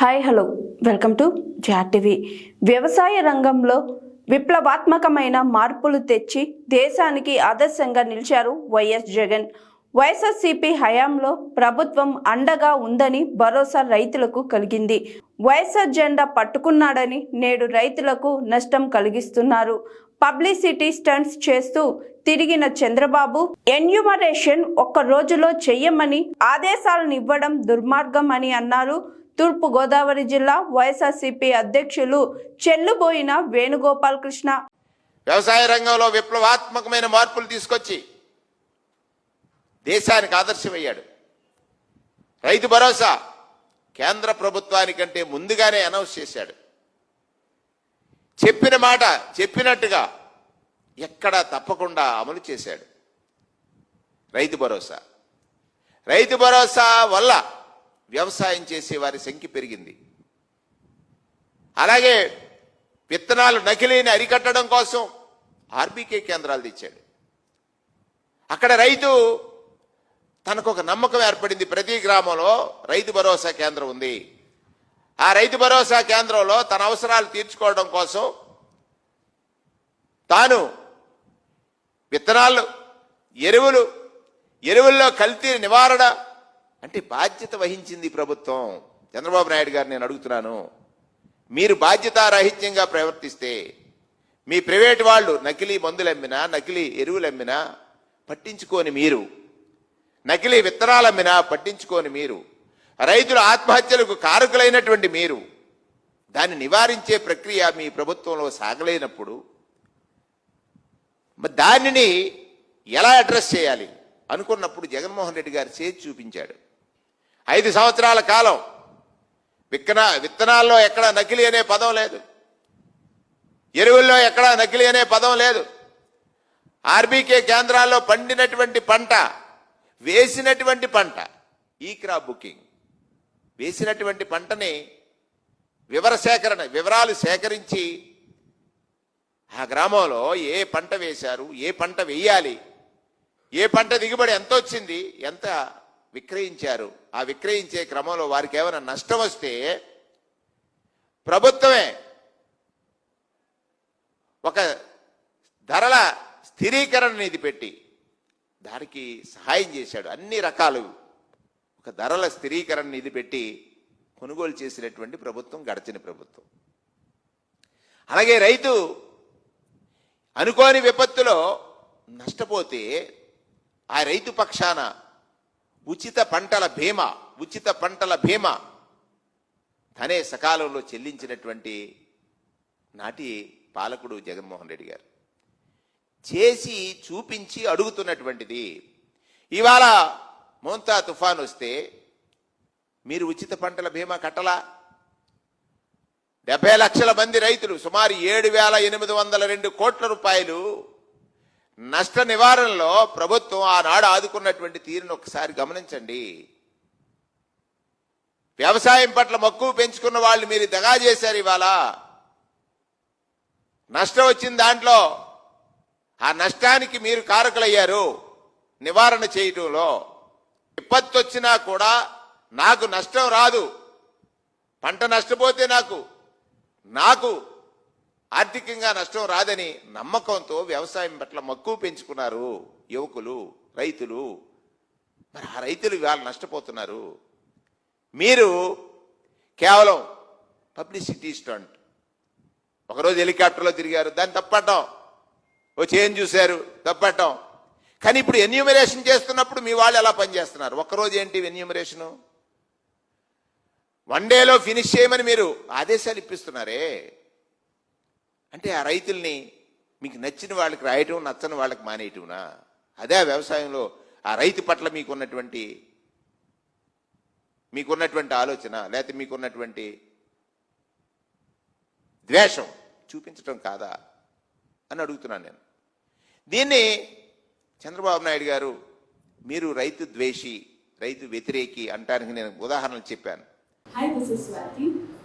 Hi hello. Welcome to జాటివి వ్యవసాయ రంగంలో విప్లవాత్మకమైన మార్పులు తెచ్చి దేశానికి ఆదర్శంగా నిలిచారు వైఎస్ జగన్. వైఎస్ఆర్సీపీ హయాంలో ప్రభుత్వం అండగా ఉందని భరోసా రైతులకు కలిగింది. వైఎస్ఆర్ జెండా పట్టుకున్నాడని నేడు రైతులకు నష్టం కలిగిస్తున్నారు. పబ్లిసిటీ స్టంట్స్ చేస్తూ తిరిగిన చంద్రబాబు ఎన్యూమరేషన్ ఒక్క రోజులో చెయ్యమని ఆదేశాలను ఇవ్వడం దుర్మార్గం అని అన్నారు తూర్పు గోదావరి జిల్లా వైఎస్ఆర్సీపీ అధ్యక్షులు చెల్లుబోయిన వేణుగోపాల్ కృష్ణ. వ్యవసాయ రంగంలో విప్లవాత్మకమైన మార్పులు తీసుకొచ్చి దేశానికి ఆదర్శమయ్యాడు. రైతు భరోసా కేంద్ర ప్రభుత్వానికంటే ముందుగానే అనౌన్స్ చేశాడు. చెప్పిన మాట చెప్పినట్టుగా ఎక్కడా తప్పకుండా అమలు చేశాడు. రైతు భరోసా. రైతు భరోసా వల్ల వ్యవసాయం చేసే వారి సంఖ్య పెరిగింది. అలాగే విత్తనాలు నకిలీని అరికట్టడం కోసం ఆర్బీకే కేంద్రాలు తెచ్చాడు. అక్కడ రైతు తనకు ఒక నమ్మకం ఏర్పడింది. ప్రతి గ్రామంలో రైతు భరోసా కేంద్రం ఉంది. ఆ రైతు భరోసా కేంద్రంలో తన అవసరాలు తీర్చుకోవడం కోసం తాను విత్తనాలు ఎరువులు ఎరువుల్లో కల్తీ నివారణ అంటే బాధ్యత వహించింది ప్రభుత్వం. చంద్రబాబు నాయుడు గారు నేను అడుగుతున్నాను. మీరు బాధ్యతారాహిత్యంగా ప్రవర్తిస్తే మీ ప్రైవేట్ వాళ్ళు నకిలీ మందులు అమ్మినా నకిలీ ఎరువులు అమ్మినా పట్టించుకోని మీరు. నకిలీ విత్తనాలు అమ్మినా పట్టించుకోని మీరు. రైతుల ఆత్మహత్యలకు కారకులైనటువంటి మీరు. దాన్ని నివారించే ప్రక్రియ మీ ప్రభుత్వంలో సాగలేనప్పుడు మరి దానిని ఎలా అడ్రస్ చేయాలి? అనుకున్నప్పుడు జగన్మోహన్ రెడ్డి గారు చేసి చూపించాడు. ఐదు సంవత్సరాల కాలం. విత్తన విత్తనాల్లో ఎక్కడ నకిలీ అనే పదం లేదు. ఎరువుల్లో ఎక్కడా నకిలీ అనే పదం లేదు. ఆర్బీకే కేంద్రాల్లో పండినటువంటి పంట వేసినటువంటి పంట ఈ క్రాప్ బుకింగ్. వేసినటువంటి పంటని వివర సేకరణ వివరాలు సేకరించి ఆ గ్రామంలో ఏ పంట వేశారు ఏ పంట వేయాలి ఏ పంట దిగుబడి ఎంత వచ్చింది ఎంత విక్రయించారు. ఆ విక్రయించే క్రమంలో వారికి ఏమైనా నష్టం వస్తే ప్రభుత్వమే ఒక ధరల స్థిరీకరణ నిధి పెట్టి దానికి సహాయం చేశాడు. అన్ని రకాలు ఒక ధరల స్థిరీకరణ నిధి పెట్టి కొనుగోలు చేసినటువంటి ప్రభుత్వం గడచిన ప్రభుత్వం. అలాగే రైతు అనుకోని విపత్తులో నష్టపోతే ఆ రైతు పక్షాన ఉచిత పంటల బీమా ఉచిత పంటల బీమా. తనే సకాలంలో చెల్లించినటువంటి నాటి పాలకుడు జగన్మోహన్ రెడ్డి గారు. చేసి చూపించి అడుగుతున్నటువంటిది ఇవాళ మోంతా తుఫాన్ వస్తే మీరు ఉచిత పంటల బీమా కట్టలా? డెబ్బై లక్షల మంది రైతులు సుమారు ఏడు వేల ఎనిమిది వందల రెండు కోట్ల రూపాయలు నష్ట నివారణలో ప్రభుత్వం ఆనాడు ఆదుకున్నటువంటి తీరును ఒకసారి గమనించండి. వ్యవసాయం పట్ల మక్కువ పెంచుకున్న వాళ్ళు మీరు దగా చేశారు ఇవాళ. నష్టం వచ్చిన దాంట్లో ఆ నష్టానికి మీరు కారకులయ్యారు నివారణ చేయటంలో. విపత్తు వచ్చినా కూడా నాకు నష్టం రాదు. పంట నష్టపోతే నాకు నాకు ఆర్థికంగా నష్టం రాదని నమ్మకంతో వ్యవసాయం పట్ల మక్కువ పెంచుకున్నారు యువకులు రైతులు. మరి ఆ రైతులు ఇవాళ నష్టపోతున్నారు. మీరు కేవలం పబ్లిసిటీ స్టంట్. ఒకరోజు హెలికాప్టర్లో తిరిగారు దాన్ని తప్పటం. ఓ చేంజ్ చూశారు తప్పటం. కానీ ఇప్పుడు ఎన్యూమరేషన్ చేస్తున్నప్పుడు మీ వాళ్ళు ఎలా పనిచేస్తున్నారు? ఒక్కరోజు ఏంటి ఎన్యూమరేషను? వన్ డేలో ఫినిష్ చేయమని మీరు ఆదేశాలు ఇప్పిస్తున్నారే. అంటే ఆ రైతుల్ని మీకు నచ్చిన వాళ్ళకి రాయటం నచ్చని వాళ్ళకి మానేయటంనా? అదే ఆ వ్యవసాయంలో ఆ రైతు పట్ల మీకున్నటువంటి మీకున్నటువంటి ఆలోచన లేకపోతే మీకున్నటువంటి ద్వేషం చూపించటం కాదా అని అడుగుతున్నాను నేను. దీన్ని చంద్రబాబు నాయుడు గారు మీరు రైతు ద్వేషి రైతు వ్యతిరేకి అంటానికి నేను ఉదాహరణలు చెప్పాను.